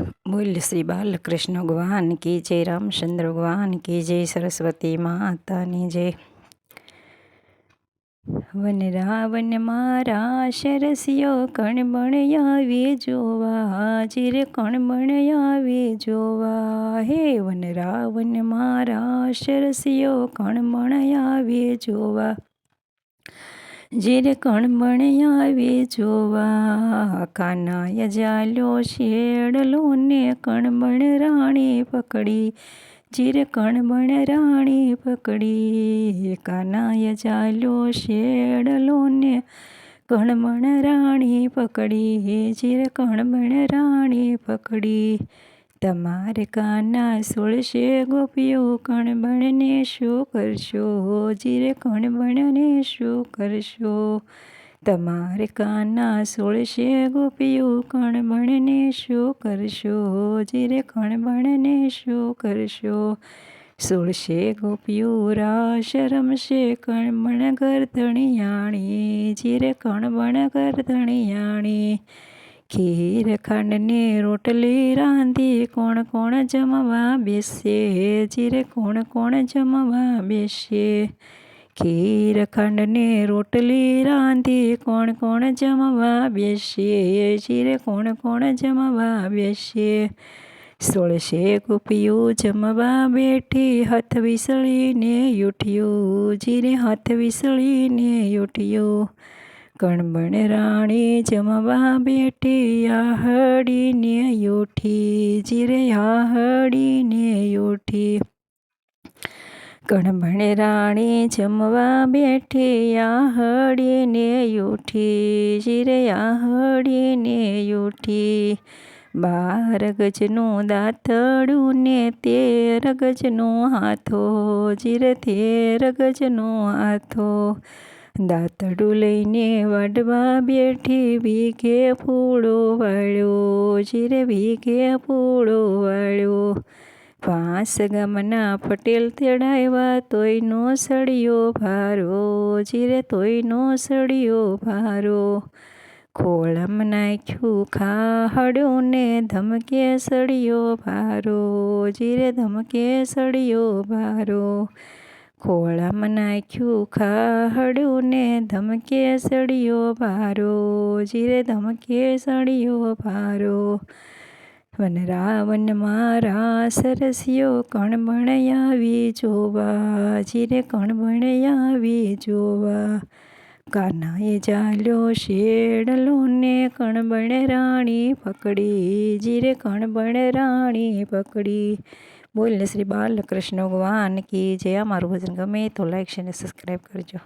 બોલ શ્રી બાલકૃષ્ણ ભગવાન કી જય રામચંદ્ર ભગવાન કી જય સરસ્વતી માતાની જય વન રાવણ મારા શરસિયો કણબણ આવે જોવા જીરે કણબણ આવે જોવા હે વન રાવણ મારા શરસિયો કણબણ આવે જોવા જીરે કણબણ આવે જોવા. કાનાય જાલ્યો શેડલો ને કણબણ રાણી પકડી. જીરે કણબણ રાણી પકડી. કાનાય ચાલ્યો શેડલો ને કણબણ રાણી પકડી. જીરે કણબણ રાણી પકડી. તમારે કાના સોળશે ગોપીઓ કણબણને શું કરશો? જીરે કણબણને શું કરશો? તમારે કાના સોળશે ગોપીઓ કણબણને શું કરશો? જીરે કણબણને શું કરશો? સોળશે ગોપીઓ રાશ રમશે કણબણ ગરધણિયાણી જીરે કણબણ ગરધણિયાણી ખીર ખાંડને રોટલી રાંધી કોણ કોણ જમવા બેસે? જીરે કોણ કોણ જમવા બેસે? ખીર ખંડની રોટલી રાંધી કોણ કોણ જમવા બેસે? જીરે કોણ કોણ જમવા બેસે? સોળશે ગોપીઓ જમવા બેઠી, હાથ વિસળીને ઉઠ્યું. જીરે હાથ વિસળીને ઉઠ્યું. કણબણ રાણી જમવા બેઠી આહડીને યોઠી જીરે આહડીને યોઠી કણબણ રાણી જમવા બેઠી આહડીને યોઠી જીરે આહડીને યોઠી બાર ગજનું દાંતડું ને તેર ગજનો હાથો, જીરે તેર ગજનો હાથો. દાંતડું લઈને વાડવા બેઠી વીઘે ફૂળો વાળ્યો, જીરે વીઘે ફૂળો વાળ્યો. પાંચ ગમના પટેલ તેડાવ્યા તોયનો સળિયો ભારો, જીરે તોયનો સળિયો ભારો. ખોળમ નાખ્યું ખાહડ્યું ને ધમકે સળિયો ભારો, જીરે ધમકે સળિયો ભારો. ખોળામાં નાખ્યું ખાહડું ને ધમકે સળિયો ભારો, જીરે ધમકે સળિયો ભારો. વન રાવન મારા સરસ્યો કણ આવી જોવા, જીરે કણ આવી જોવા. કાનાએ ચાલ્યો શેડલો ને કણબણ રાણી પકડી, જીરે કણબણ રાણી પકડી. બોલને શ્રી બાલકૃષ્ણ ભગવાન કી જે અમારું ભજન ગમે તો લાઈક શેર અને સબસ્ક્રાઈબ કરજો.